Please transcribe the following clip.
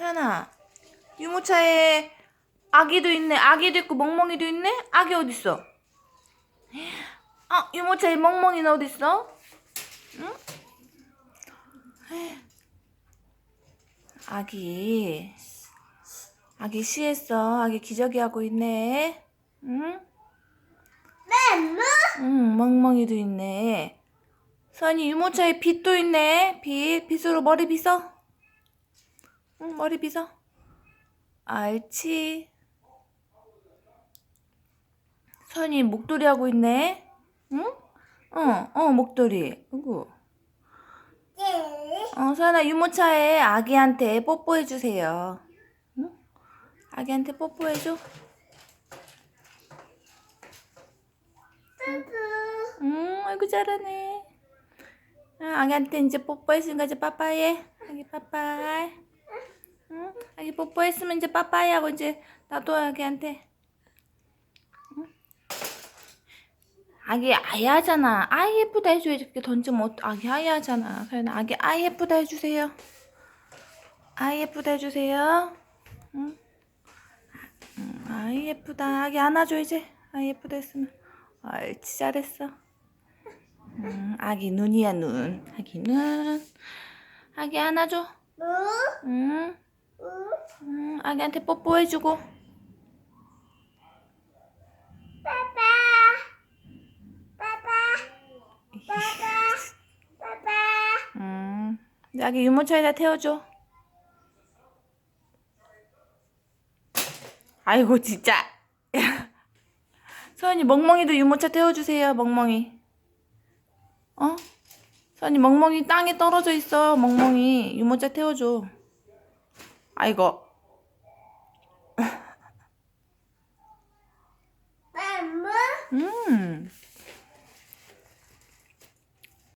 서연아, 유모차에 아기도 있네. 아기도 있고 멍멍이도 있네. 아기 어디 있어? 아, 유모차에 멍멍이는 어디 있어? 응? 아기, 아기 쉬했어. 아기 기저귀 하고 있네. 응? 맘마 응, 멍멍이도 있네. 서연이 유모차에 빗도 있네. 빗, 빗으로 머리 빗어. 응, 머리 빗어. 알지. 서연이 목도리 하고 있네. 응? 어, 어, 목도리. 예 어, 서연아 유모차에 아기한테 뽀뽀해 주세요. 응? 아기한테 뽀뽀해 줘. 응, 아이고 잘하네. 아, 아기한테 이제 뽀뽀했으니까 이제 빠빠이. 아기 빠빠이. 응? 아기 뽀뽀했으면 이제 빠빠이 하고 이제 나도 아기한테. 응? 아기 아야잖아. 아이 예쁘다 해줘야지. 이렇게 던지면 어떡- 아기 아야잖아. 서연아 아기 아이 예쁘다 해주세요. 아이 예쁘다 해주세요. 응? 응, 아이 예쁘다. 아기 안아줘 이제. 아이 예쁘다 했으면. 옳지 잘했어. 음, 아기 눈이야 눈. 아기 눈. 아기 안아줘. 무 응. 우 응. 아기한테 뽀뽀해주고. 빠빠 빠빠 빠빠 빠빠 음. 아기 유모차에다 태워줘. 아이고 진짜. 서연이 멍멍이도 유모차 태워주세요. 멍멍이. 어? 서연이 멍멍이 땅에 떨어져 있어. 멍멍이 유모차 태워줘. 아이고. 음.